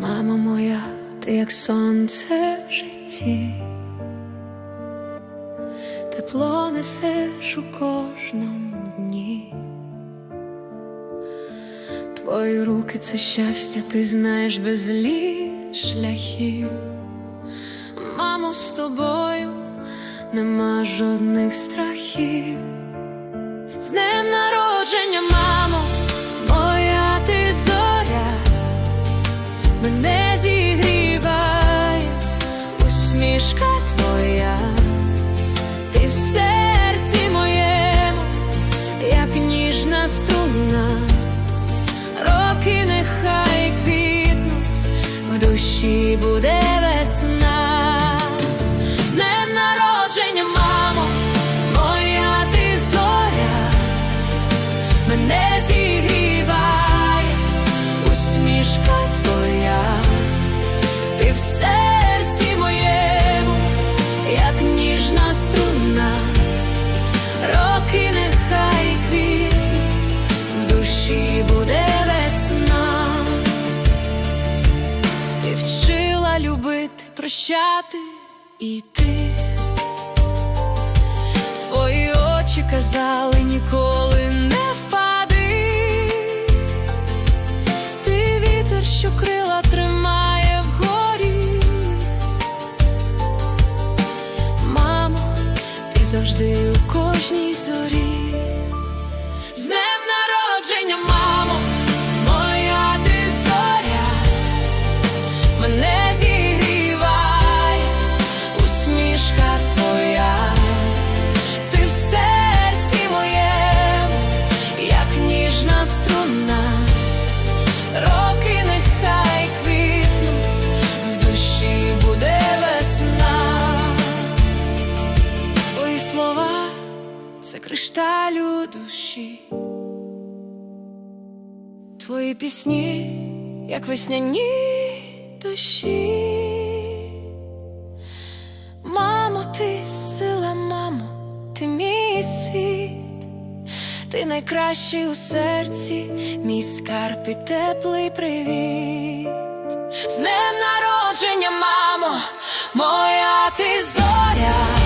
Мама моя, ти як сонце в житті, тепло несеш у кожному дні. Твої руки це щастя, ти знаєш безліч шляхів. Мамо, з тобою нема жодних страхів. З днем народження, усмішка твоя, ти в серці моєму, як ніжна струна, роки нехай квітнуть, в душі буде весна. Ти вчила любити, прощати і ти. Твої очі казали ніколи не впади. Ти вітер, що крила тримає вгорі. Мамо, ти завжди у кожній зорі. Кришталю душі. Твої пісні, як весняні дощі. Мамо, ти сила, мамо, ти мій світ, ти найкращий у серці, мій скарб і теплий привіт. З днем народження, мамо, моя ти зоря